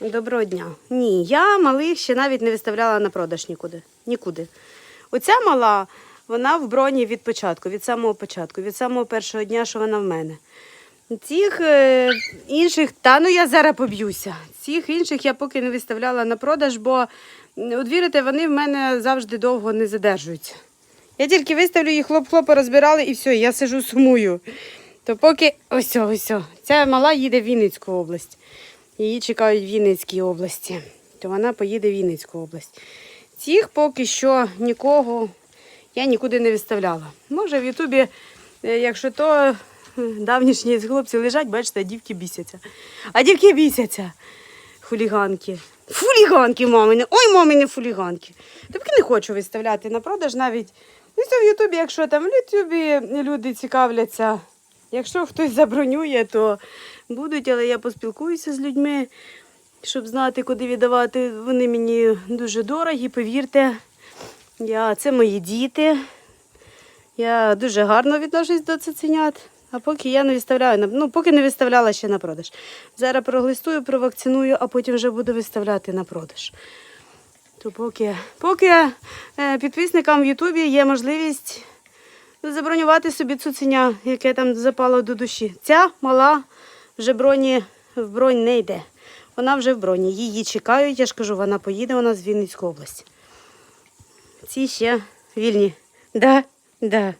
Доброго дня. Ні, я малих ще навіть не виставляла на продаж нікуди. Нікуди. Оця мала, вона в броні від початку, від самого початку, від самого першого дня, що вона в мене. Цих е, інших, та ну я зараз поб'юся. Цих інших я поки не виставляла на продаж, бо от вони в мене завжди довго не задержуються. Я тільки виставлю їх хлоп-хлопа розбирали і все, я сижу сумую. То поки ось, ось, ця мала їде в Вінницьку область. Її чекають в Вінницькій області. То вона поїде в Вінницьку область. Цих поки що нікого я нікуди не виставляла. Може, в Ютубі, е, якщо то давнішні хлопці лежать, бачите, дівки бісяться. А дівки бісяться. Хуліганки. Фуліганки, мамини. Ой, мамини фуліганки. Тобто не хочу виставляти на продаж навіть. Ну, це в Ютубі, якщо там в Ютубі люди цікавляться. Якщо хтось забронює, то будуть, але я поспілкуюся з людьми, щоб знати, куди віддавати. Вони мені дуже дорогі, повірте. Я, це мої діти. Я дуже гарно відношусь до цуценят. А поки я не виставляю, ну поки не виставляла ще на продаж. Зараз проглистую, провакциную, а потім вже буду виставляти на продаж. То поки, поки е, підписникам в Ютубі є можливість забронювати собі цуценя, яке там запало до душі. Ця мала вже броні в бронь не йде. Вона вже в броні. Її чекають, я ж кажу, вона поїде, вона з Вінницької області. Ці ще вільні. Да, да.